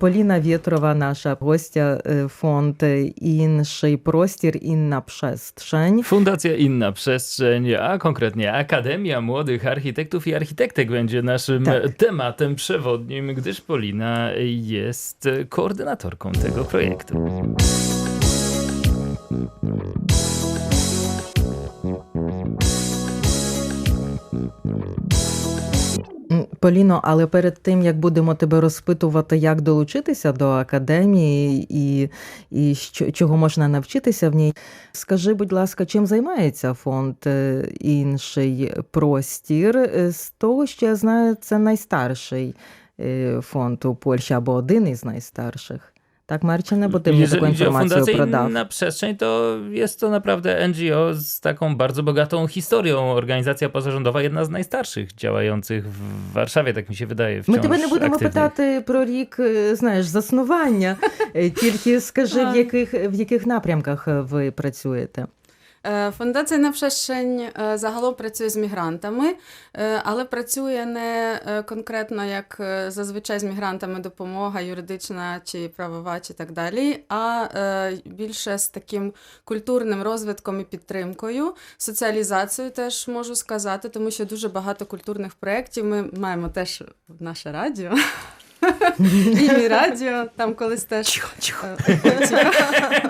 Поліна Вєтрова, наша гостя, е, фонд Інший простір, інна przestrzeń. Fundacja Inna Przestrzeń, a konkretnie Akademia Młodych Architektów i Architektek będzie naszym Tak. tematem przewodnim, gdyż Polina jest koordynatorką tego projektu. Поліно, але перед тим як будемо тебе розпитувати, як долучитися до академії і, і що, чого можна навчитися в ній, скажи, будь ласка, чим займається фонд е, інший простір? Е, З того, що я знаю, це найстарший е, фонд у Польщі або один із найстарszych. Tak, Marcin, bo ty mnie taką Jeżeli chodzi o informację Fundację prodał. Inna Przestrzeń, to jest to naprawdę NGO z taką bardzo bogatą historią. Organizacja pozarządowa, jedna z najstarszych działających w Warszawie, tak mi się wydaje. Ми wciąż тебе не будемо aktywnych. питати про рік, е, знаєш, заснування. Е, Тільки скажи, в А. яких, в яких напрямках е, ви працюєте? Е, Фундація на е, загалом працює з мігрантами, е, але працює не е, конкретно як зазвичай з мігрантами допомога юридична чи правова, чи так далі, а більше з таким культурним розвитком і підтримкою, соціалізацією теж можу сказати, тому що дуже багато культурних проєктів. Ми маємо теж в наше радіо. І радіо, там колись теж е,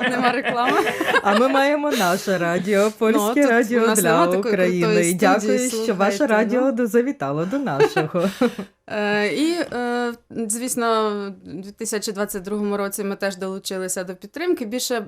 нема реклами. А ми маємо наше радіо, польське Ну, у радіо для України. І дякую, що ваше радіо ну. завітало до нашого. Е, І, е, звісно, в 2022 році ми теж долучилися до підтримки. Більше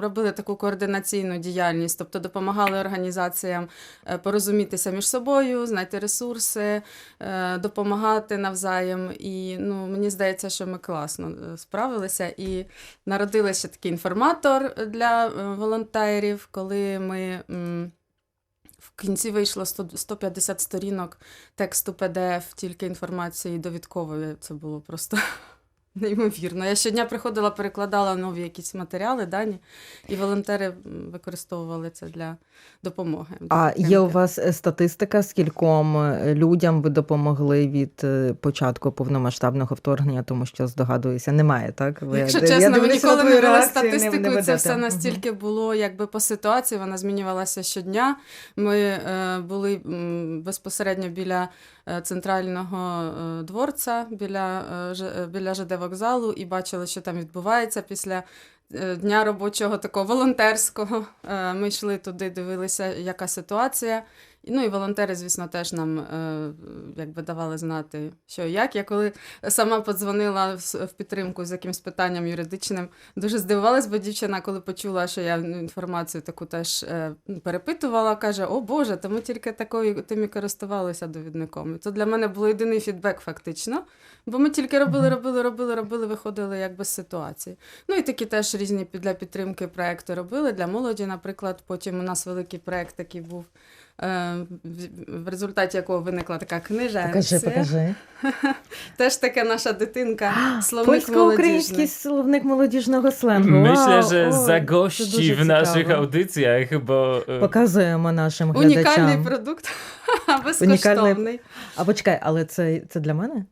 робили таку координаційну діяльність, тобто допомагали організаціям е, порозумітися між собою, знайти ресурси, е, допомагати навзаєм. І ну, мені здається, що ми класно е, справилися. І народився такий інформатор для волонтерів, коли ми. В кінці вийшло 100 150 сторінок тексту PDF, тільки інформації довідкової. Це було просто неймовірно. Я щодня приходила, перекладала нові якісь матеріали, дані, і волонтери використовували це для допомоги. А є у вас е, статистика, скільком е, людям ви допомогли від е, початку повномасштабного вторгнення, тому що здогадуюся, немає, так? Ви- Якщо я чесно, ми ніколи не вели реакцію, не- статистику, це все настільки було якби по ситуації, вона змінювалася щодня. Ми е, були безпосередньо біля центрального дворця, біля, е, біля ЖД вокзалу, і бачили, що там відбувається після. е, Дня робочого такого волонтерського. Е, Ми йшли туди, дивилися, яка ситуація. Ну і волонтери, звісно, теж нам е, якби давали знати, що як. Я коли сама подзвонила в підтримку з якимось питанням юридичним, дуже здивувалась, бо дівчина, коли почула, що я ну, інформацію таку теж е, перепитувала, каже: О Боже, то ми тільки такою тим і користувалися довідником. І це для мене був єдиний фідбек, фактично. Бо ми тільки робили, робили, робили, робили, виходили якби з ситуації. Ну і такі теж різні для підтримки проекти робили. Для молоді, наприклад, потім у нас великий проект такий був. Е, в- В результаті якого виникла така книжа. Покажи, покажи. Теж таке наша дитинка, словник Польсько-український словник молодіжного сленгу. Myślę, że дуже w naszych цікаво. audycjach, bo e, Показуємо нашим Унікальний продукт, безкоштовний. А почекай, але це, це для мене?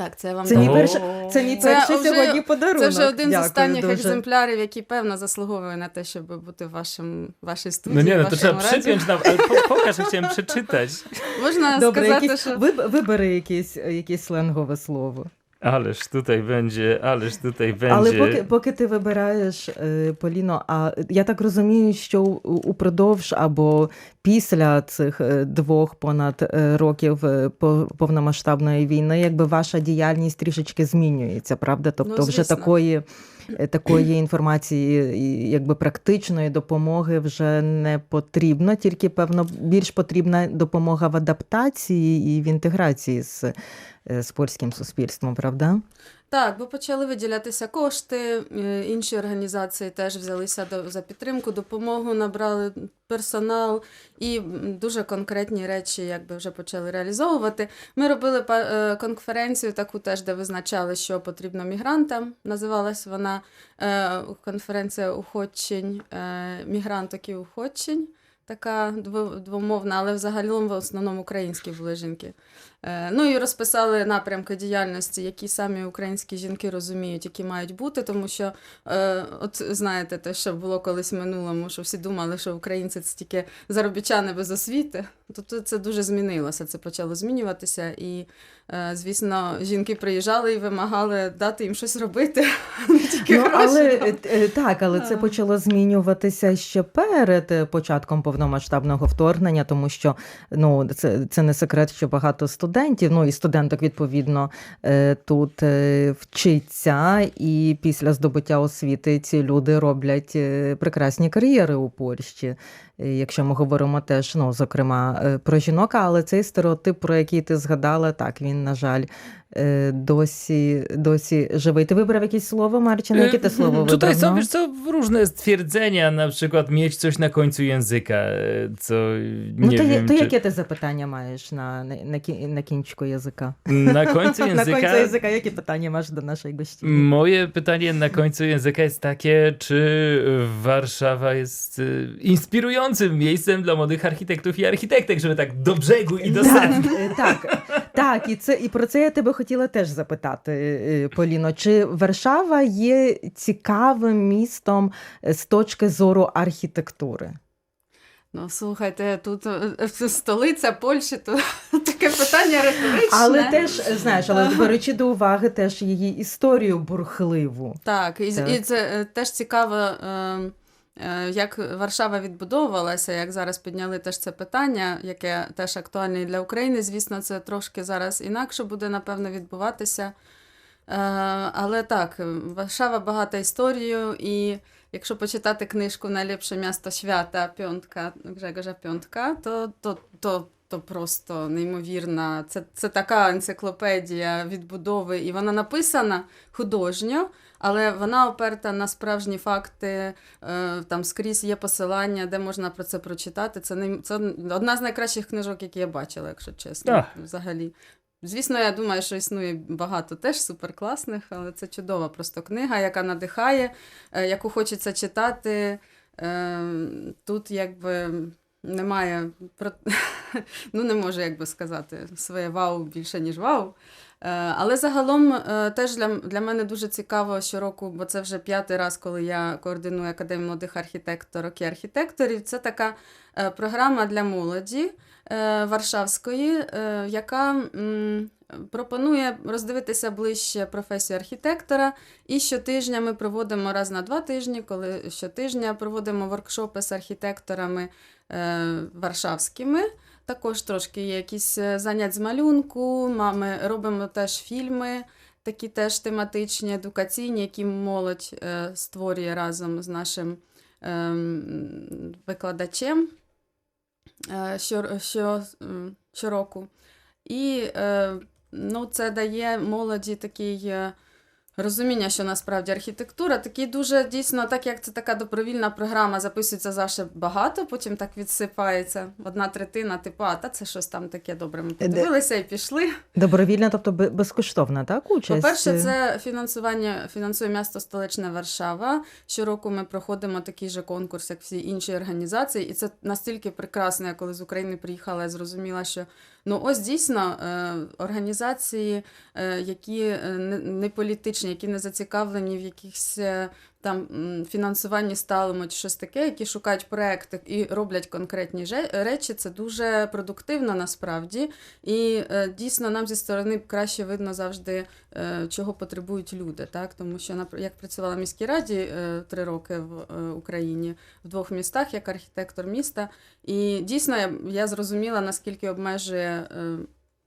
Так, це вам Це мій перше, перший- Це мій Це перший вже- сьогодні подарунок. Це вже один з останніх дуже. екземплярів, який певно заслуговує на те, щоб бути в вашим вашій студії. Ну, ні, вашому trzeba радіо. przypiąć pokaż, ja chciałem przeczytać. Можна Добре, сказати, якісь, що виб- вибери якесь, якесь сленгове слово. Ależ tutaj będzie, ależ tutaj będzie. Але поки, поки ти вибираєш, Поліно, а я так розумію, що упродовж або після цих двох понад років повномасштабної війни, якби ваша діяльність трішечки змінюється, правда? Тобто, Ну, вже такої. Е, Такої інформації, якби практичної допомоги вже не потрібно, тільки певно більш потрібна допомога в адаптації і в інтеграції з, е, з польським суспільством, правда? Так, бо почали виділятися кошти, е, інші організації теж взялися до, за підтримку, допомогу, набрали персонал і дуже конкретні речі якби вже почали реалізовувати. Ми робили е, конференцію, таку теж, де визначали, що потрібно мігрантам. Називалась вона е, конференція уходчень, мігранток і уходчень. Така двомовна, але взагалом в основному українські були жінки. Е, Ну і розписали напрямки діяльності, які самі українські жінки розуміють, які мають бути, тому що, е, от знаєте, те, що було колись в минулому, що всі думали, що українці це тільки заробітчани без освіти. То тут це дуже змінилося, це почало змінюватися. І, е, звісно, жінки приїжджали і вимагали дати їм щось робити, тільки Ну, гроші. але так, але це почало змінюватися ще перед початком повномасштабного вторгнення, тому що ну це, це не секрет, що багато студентів, ну і студенток відповідно е, тут е, вчиться, і після здобуття освіти ці люди роблять е, прекрасні кар'єри у Польщі. Е, Якщо ми говоримо теж, ну зокрема е, про жінок, але цей стереотип, про який ти згадала, так він на жаль. е, Досі, dosі живий. Ty wybrał jakieś słowo, Marcin? Jakie te słowo Tutaj wybrał? są, No? wiesz co, różne stwierdzenia, na przykład mieć coś na końcu języka, e, co Ну, nie то, є- wiem, то czy... яке ти запитання маєш на, на, на, кі- на кінчику язика? Na końcu На języka... кінцю язика, які питання маєш до нашої гостини? Moje pytanie na końcu języka jest takie, czy Warszawa jest e, inspirującym miejscem dla młodych architektów i architektek, żeby tak do brzegu i do sedna. Е, так, так, і це і про це я тебе хотіла теж запитати, е, Поліно. Чи Варшава є цікавим містом е, з точки зору архітектури? Ну, слухайте, тут е, е, столиця Польщі, то таке питання риторичне. Але теж е, знаєш, але беручи до уваги теж її історію бурхливу. Так, і, Так. і це е, теж цікаво, е, е, як Варшава відбудовувалася, як зараз підняли теж це питання, яке теж актуальне для України. Звісно, це трошки зараз інакше буде, напевно, відбуватися. Е, Але так, е, Варшава багата історією, і якщо почитати книжку Найліпше місто свята Пьонтка Грегоря Пьонтка, то, то, то, то просто неймовірна. Це, це така енциклопедія відбудови, і вона написана художньо, але вона оперта на справжні факти. Е, Там скрізь є посилання, де можна про це прочитати. Це, не, це одна з найкращих книжок, які я бачила, якщо чесно. Так. Взагалі. Звісно, я думаю, що існує багато теж суперкласних, але це чудова просто книга, яка надихає, е, яку хочеться читати. Е, Тут якби немає ну не можу якби сказати своє вау більше, ніж вау. Е, Але загалом е, теж для, для мене дуже цікаво щороку, бо це вже п'ятий раз, коли я координую Академію молодих архітекторок і архітекторів. Це така е, програма для молоді Варшавської, яка пропонує роздивитися ближче професію архітектора. І щотижня ми проводимо раз на два тижні, коли щотижня проводимо воркшопи з архітекторами варшавськими. Також трошки є якісь е, занять з малюнку. ма- Ми робимо теж фільми, такі теж тематичні, едукаційні, які молодь е, створює разом з нашим ем, викладачем е, щороку. І е, ну, це дає молоді такий е, розуміння, що насправді архітектура такий дуже дійсно, так як це така добровільна програма, записується завжди багато, потім так відсипається одна третина, типу, а та це щось там таке добре. Ми подивилися і пішли. Добровільна, тобто безкоштовна, так? Участь? По-перше, це фінансування фінансує місто столичне Варшава. Щороку ми проходимо такий же конкурс, як всі інші організації, і це настільки прекрасно. Я коли з України приїхала, я зрозуміла, що ну ось дійсно е, організації, е, які е, не, не політичні, які не зацікавлені в якихось. Там м, фінансуванні сталому чи щось таке, які шукають проекти і роблять конкретні речі, це дуже продуктивно насправді. І е, дійсно нам зі сторони краще видно завжди, е, чого потребують люди. Так? Тому що як працювала в міській раді е, три роки в Україні в двох містах як архітектор міста. І дійсно я, зрозуміла, наскільки обмежує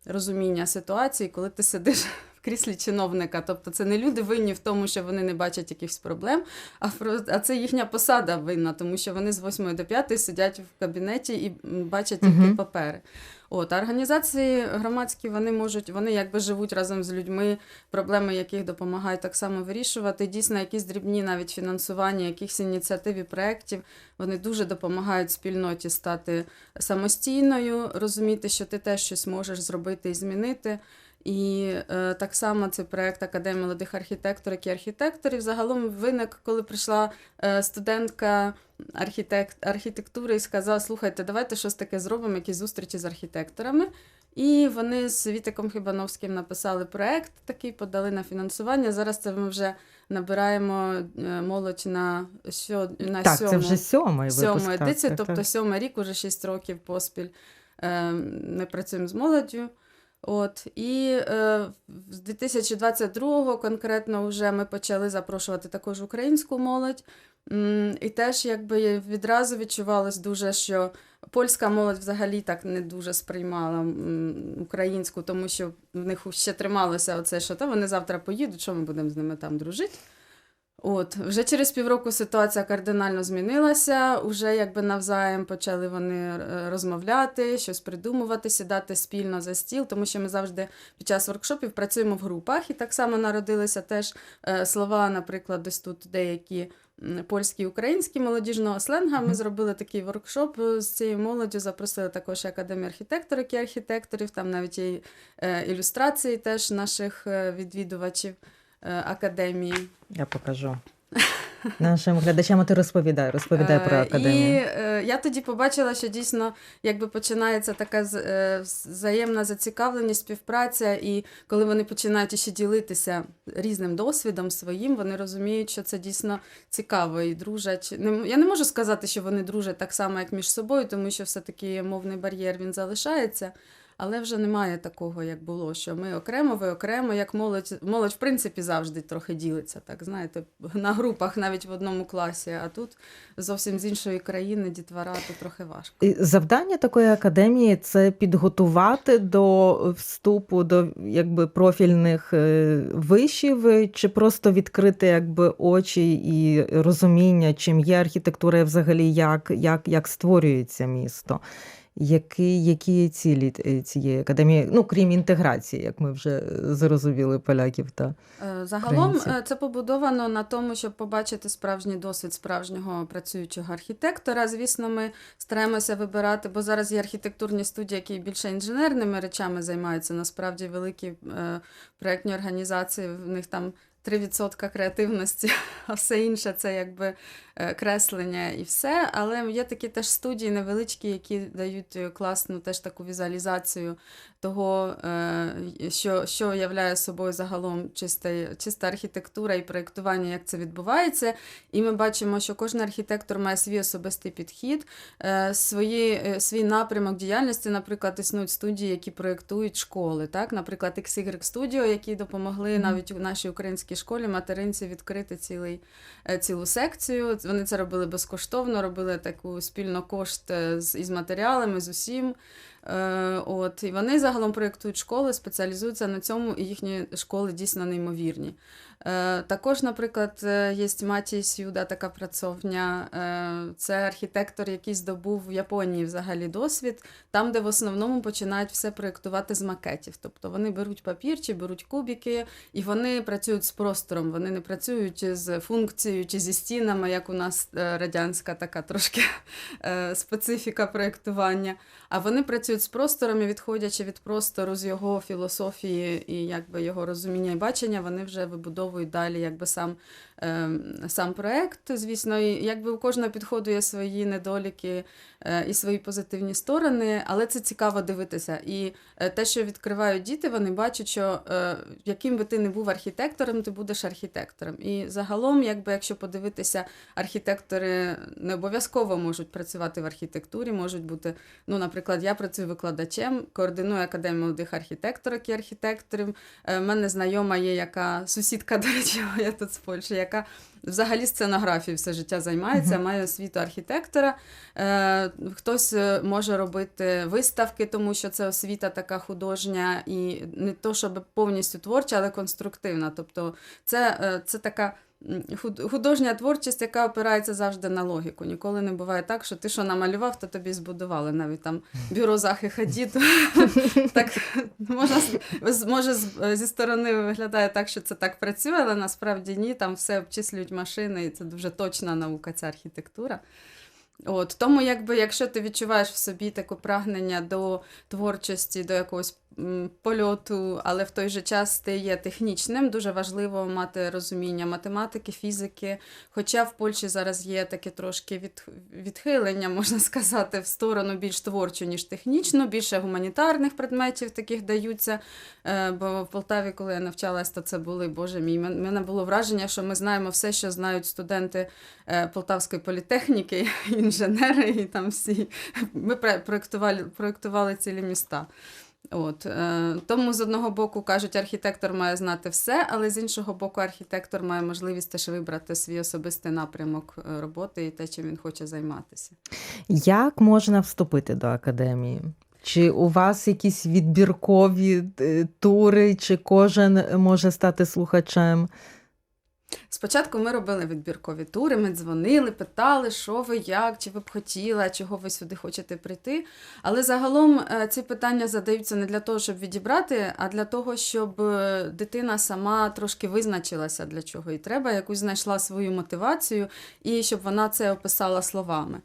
розуміння ситуації, коли ти сидиш. Кріслі чиновника, тобто це не люди винні в тому, що вони не бачать якихось проблем, а, про- а це їхня посада винна, тому що вони з 8 до 5 сидять в кабінеті і бачать тільки Мгм. папери. От, а організації громадські вони можуть, вони якби живуть разом з людьми, проблеми яких допомагають так само вирішувати. Дійсно, якісь дрібні навіть фінансування якихось ініціатив і проєктів, вони дуже допомагають спільноті стати самостійною, розуміти, що ти теж щось можеш зробити і змінити. І е, так само цей проект Академії молодих архітекторів і архітекторів загалом виник, коли прийшла е, студентка архітект, архітектури і сказала: слухайте, давайте щось таке зробимо, якісь зустрічі з архітекторами. І вони з Вітиком Хибановським написали проект такий, подали на фінансування. Зараз це ми вже набираємо е, молодь на, сьо, на Так, сьому, це вже сьомий сьому так, едицію, так, тобто сьомий рік, уже 6 років поспіль е, ми працюємо з молоддю. От, і е, з 2022-го конкретно вже ми почали запрошувати також українську молодь. І теж якби відразу відчувалось дуже, що польська молодь взагалі так не дуже сприймала українську, тому що в них ще трималося оце, що та вони завтра поїдуть, що ми будемо з ними там дружити. От, вже через півроку ситуація кардинально змінилася. Уже якби навзаєм почали вони е, розмовляти, щось придумувати, сідати спільно за стіл, тому що ми завжди під час воркшопів працюємо в групах, і так само народилися теж е, слова, наприклад, ось тут деякі польські українські молодіжного сленга. Ми зробили такий воркшоп е, з цією молоддю, запросили також і академію архітекторів і архітекторів. Там навіть є ілюстрації теж наших відвідувачів академії. Я покажу. Нашим глядачам а ти розповідай, розповідай про Е, академію. І е, я тоді побачила, що дійсно якби починається така е, взаємна зацікавленість, співпраця, і коли вони починають ще ділитися різним досвідом своїм, вони розуміють, що це дійсно цікаво і дружать. Не- Я не можу сказати, що вони дружать так само, як між собою, тому що все-таки мовний бар'єр він залишається. Але вже немає такого, як було, що ми окремо, ви окремо, як молодь. Молодь, в принципі, завжди трохи ділиться, так знаєте, на групах навіть в одному класі, а тут зовсім з іншої країни дітвора, то трохи важко. І Завдання такої академії це підготувати до вступу до якби профільних е, вишів, чи просто відкрити якби очі і розуміння, чим є архітектура, і взагалі як, як, як створюється місто. Які, які цілі е, цієї академії, ну крім інтеграції, як ми вже е, зрозуміли поляків та Е, Загалом Українці. е, це побудовано на тому, щоб побачити справжній досвід справжнього працюючого архітектора. Звісно, ми стараємося вибирати, бо зараз є архітектурні студії, які більше інженерними речами займаються. Насправді великі проєктні організації, в них там 3% креативності, а все інше це якби креслення і все. Але є такі теж студії невеличкі, які дають е, класну теж таку візуалізацію того, е, що, що являє собою загалом чиста, чиста архітектура і проєктування, як це відбувається. І ми бачимо, що кожен архітектор має свій особистий підхід, е, свої, е, свій напрямок діяльності. Наприклад, існують студії, які проєктують школи. Так? Наприклад, XY Studio, які допомогли навіть у нашій українській школі материнці відкрити цілий, е, цілу секцію. Вони це робили безкоштовно, робили таку спільно кошт е, з, із матеріалами, з усім. Е, От, і вони загалом проєктують школи, спеціалізуються на цьому, і їхні школи дійсно неймовірні. Е, Також, наприклад, е, є Матій Сюда, така працовня. Це архітектор, який здобув в Японії взагалі досвід, там, де в основному починають все проєктувати з макетів. Тобто вони беруть папір чи беруть кубики, і вони працюють з простором. Вони не працюють з функцією чи зі стінами, як у нас радянська така трошки специфіка проєктування. А вони працюють з простором і відходячи від простору з його філософії і якби його розуміння і бачення, вони вже вибудовують далі якби сам, сам проект. Звісно, якби у кожного підходу є свої недоліки е, і свої позитивні сторони, але це цікаво дивитися. І е, те, що відкривають діти, вони бачать, що е, яким би ти не був архітектором, ти будеш архітектором. І загалом, якби якщо подивитися, архітектори не обов'язково можуть працювати в архітектурі, можуть бути Ну, наприклад, я працюю викладачем, координую академію молодих архітекторок і архітекторів. У мене знайома є, яка сусідка, до речі, я тут з Польщі, яка взагалі сценографією все життя займається, Мгм. має освіту архітектора. Е, Хтось е, може робити виставки, тому що це освіта така художня, і не то, щоб повністю творча, але конструктивна. Тобто, це, е, це така. Художня творчість, яка опирається завжди на логіку. Ніколи не буває так, що ти що намалював, то тобі збудували. Навіть там бюро Захи Хадід. так можна може зі сторони виглядає так, що це так працює, але насправді ні. Там все обчислюють машини, і це дуже точна наука, ця архітектура. От, тому, якби, якщо ти відчуваєш в собі таке прагнення до творчості, до якогось польоту, але в той же час ти є технічним. Дуже важливо мати розуміння математики, фізики. Хоча в Польщі зараз є таке трошки від, відхилення, можна сказати, в сторону більш творчу, ніж технічну, більше гуманітарних предметів таких даються. Е, Бо в Полтаві, коли я навчалась, то це були, боже мій, мен- мене було враження, що ми знаємо все, що знають студенти е, Полтавської політехніки, інженери і там всі. Ми проєктували, проєктували цілі міста. От, е, тому з одного боку кажуть, архітектор має знати все, але з іншого боку, архітектор має можливість теж вибрати свій особистий напрямок е, роботи і те, чим він хоче займатися. Як можна вступити до академії? Чи у вас якісь відбіркові е, тури, чи кожен може стати слухачем? Спочатку ми робили відбіркові тури, ми дзвонили, питали, що ви, як, чи ви б хотіла, чого ви сюди хочете прийти. Але загалом е, ці питання задаються не для того, щоб відібрати, а для того, щоб е, дитина сама трошки визначилася, для чого їй треба, якусь знайшла свою мотивацію, і щоб вона це описала словами.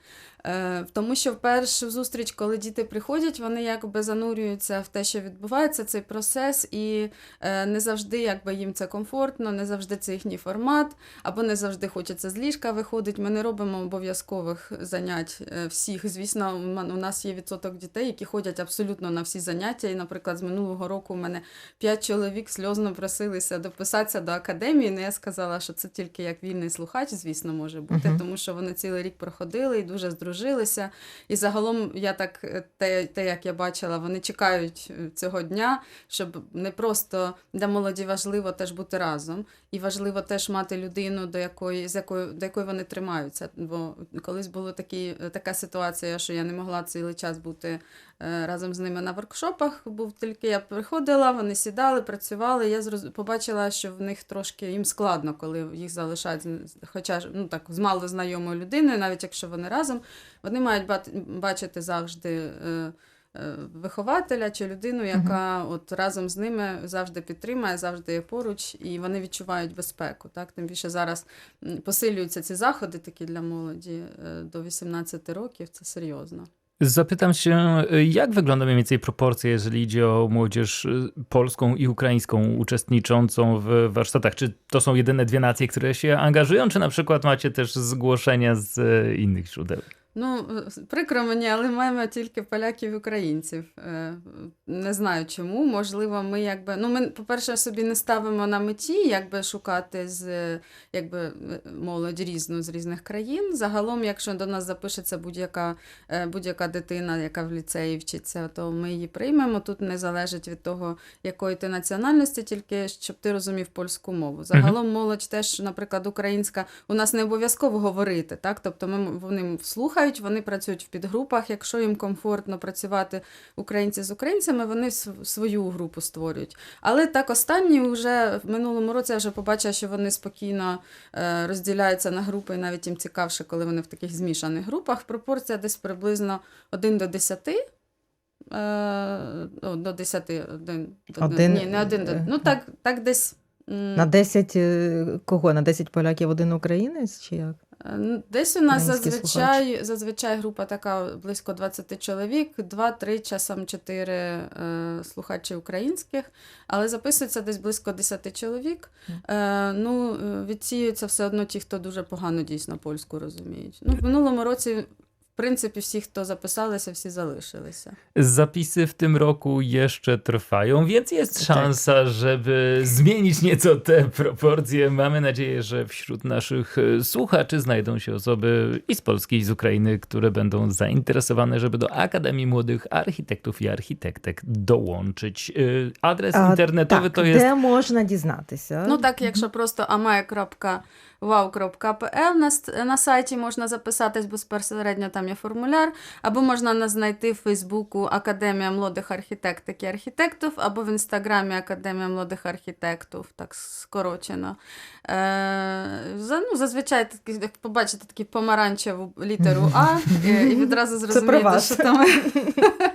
Е, Тому що в першу зустріч, коли діти приходять, вони якби занурюються в те, що відбувається, цей процес, і не завжди якби їм це комфортно, не завжди це їхній формат, або не завжди хочеться з ліжка виходить. Ми не робимо обов'язкових занять е, всіх. Звісно, у нас є відсоток дітей, які ходять абсолютно на всі заняття. І, наприклад, з минулого року у мене п'ять чоловік сльозно просилися дописатися до академії. Ну, я сказала, що це тільки як вільний слухач, звісно, може бути, Мгм. тому що вони цілий рік проходили і дуже здружилися. І загалом, я так е, те, те, як я бачила, вони чекають е, цього дня, щоб не просто для молоді важливо теж бути разом, і важливо теж мати людину, до якої з якою до якої вони тримаються. Бо колись була такі, така ситуація, що я не могла цілий час бути е, разом з ними на воркшопах. Був тільки я приходила, вони сідали, працювали. Я зроз... побачила, що в них трошки їм складно, коли їх залишають, хоча ну так з мало знайомою людиною, навіть якщо вони разом, вони мають бачити завжди. Е, е, Вихователя чи людину, яка от разом з ними завжди підтримає, завжди є поруч, і вони відчувають безпеку. Так? Тим більше зараз м, посилюються ці заходи такі для молоді е, до 18 rokів, це серйозно. Zapytam się, jak wygląda mniej więcej proporcja, jeżeli idzie o młodzież y, polską i ukraińską uczestniczącą w warsztatach? Czy to są jedyne dwie nacje, które się angażują, czy na przykład macie też zgłoszenia z y, innych źródeł? Ну, е, прикро мені, але маємо тільки поляків і українців. Е, Не знаю чому. Можливо, ми якби. Ну, ми, по-перше, собі не ставимо на меті, якби шукати з е, якби, молодь різну з різних країн. Загалом, якщо до нас запишеться будь-яка, будь-яка дитина, яка в ліцеї вчиться, то ми її приймемо. Тут не залежить від того, якої ти національності, тільки щоб ти розумів польську мову. Загалом молодь теж, наприклад, українська, у нас не обов'язково говорити, так? Тобто ми, вони слухають, вони працюють в підгрупах. Якщо їм комфортно працювати українці з українцями, вони свою групу створюють. Але так останні вже в минулому році я вже побачила, що вони спокійно е, розділяються на групи, і навіть їм цікавше, коли вони в таких змішаних групах. Пропорція десь приблизно 1 до 10. Е, до 10, один, до, Один, ні, не один, до, е, ну так, так десь. На 10 е, кого? На 10 поляків один українець чи як? Десь у нас зазвичай, зазвичай група така близько 20 чоловік, 2-3, часом 4 е, слухачі українських, але записується десь близько 10 чоловік. Е, ну, е, відсіюються все одно ті, хто дуже погано дійсно польську розуміють. Ну, в минулому році, принципі, всі, хто записалися, всі залишилися. Zapisy w tym roku jeszcze trwają, więc jest Tak. szansa, żeby zmienić nieco te proporcje. Mamy nadzieję, że wśród naszych e, słuchaczy znajdą się osoby i z Polski, i z Ukrainy, które będą zainteresowane, żeby do Akademii Młodych Architektów i Architektek dołączyć. E, Adres А, internetowy так, to jest де можна дізнатися? Ну так, якщо просто amaya.wow.pl на, на сайті можна записатись безпосередньо, там є формуляр, або можна нас знайти в Фейсбуку Академія молодих архітектик і архітектів, або в інстаграмі Академія молодих архітектів, так скорочено. Е, за, ну, зазвичай як побачите таку помаранчеву літеру А, і, і відразу зрозумієте, що там.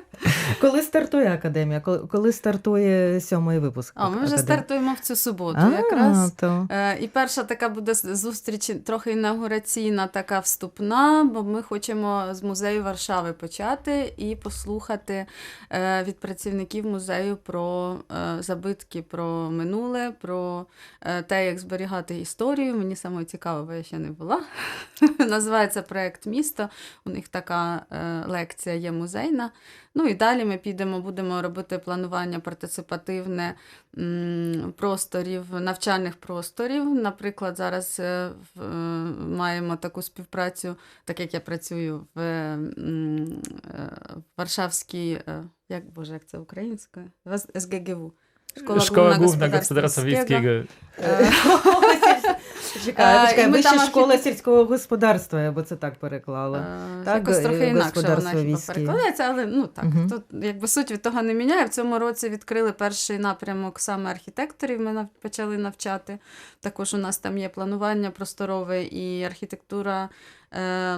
Коли стартує академія? Коли, стартує сьомий випуск? А, ми вже стартуємо в цю суботу якраз. то. Е, І перша така буде зустріч трохи інаугураційна, така вступна, бо ми хочемо з музею Варшави почати і послухати е, від працівників музею про е, забитки про минуле, про те, як зберігати історію. Мені саме цікаво, бо я ще не була. Називається проект місто. У них така лекція є музейна. Ну і далі ми підемо, будемо робити планування партиципативне просторів, навчальних просторів. Наприклад, зараз е, е, маємо таку співпрацю, так як я працюю в, е, Варшавській, як боже, як це українською? В С- СГГВ. Szkoła Główna Gospodarstwa Wiejskiego. Е, Чекай, Е, почекай, вища школа сільського господарства, я би це так переклала. Е, Так, Якось е, трохи інакше вона хіба перекладається, але ну так, тут якби суть від того не міняє. В цьому році відкрили перший напрямок саме архітекторів. Ми почали навчати. Також у нас там є планування просторове і архітектура, е,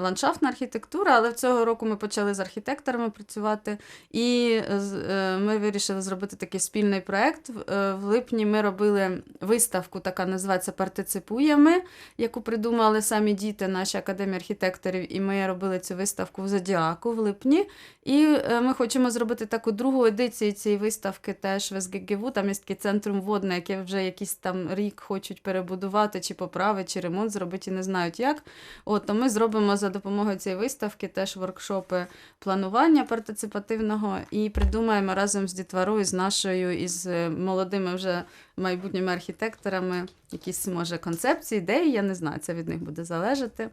ландшафтна архітектура, але цього року ми почали з архітекторами працювати. І е, е, ми вирішили зробити такий спільний проєкт. В- е, липні ми робили виставку, така називається Партиципуємо яку придумали самі діти, наші академії архітекторів, і ми робили цю виставку в Зодіаку в липні. І е, ми хочемо зробити таку другу едицію цієї виставки теж в СГГВ. Там є такий центрум водне, яке вже якийсь там рік хочуть перебудувати, чи поправити, чи ремонт зробити, і не знають як. От, то ми зробимо за допомогою цієї виставки теж воркшопи планування партиципативного і придумаємо разом з дітворою, з нашою і з е, молодими вже майбутніми архітекторами якісь, може, концепції, ідеї, я не знаю, це від них буде залежати. Е,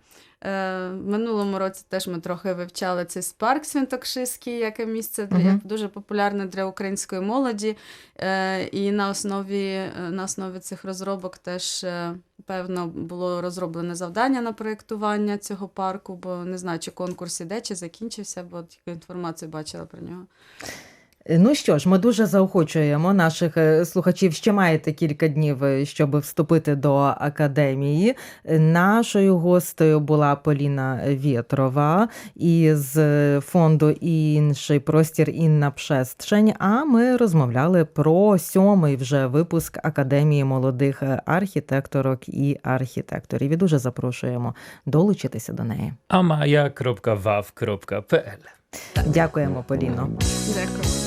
в минулому році теж ми трохи вивчали цей парк Свинтокшиський, яке місце для, Мгм. як дуже популярне для української молоді. Е, і на основі, е, на основі цих розробок теж, е, певно, було розроблене завдання на проєктування цього парку, бо не знаю, чи конкурс іде, чи закінчився, бо тільки інформацію бачила про нього. Ну що ж, ми дуже заохочуємо наших е, слухачів. Ще маєте кілька днів, е, щоб вступити до академії. Е, Нашою гостею була Поліна Вєтрова із е, фонду інший простір Інна Пшестшень. А ми розмовляли про сьомий вже випуск Академії молодих е, архітекторок і архітекторів. І дуже запрошуємо долучитися до неї. amaja.waw.pl Дякуємо, Поліно. Дякую.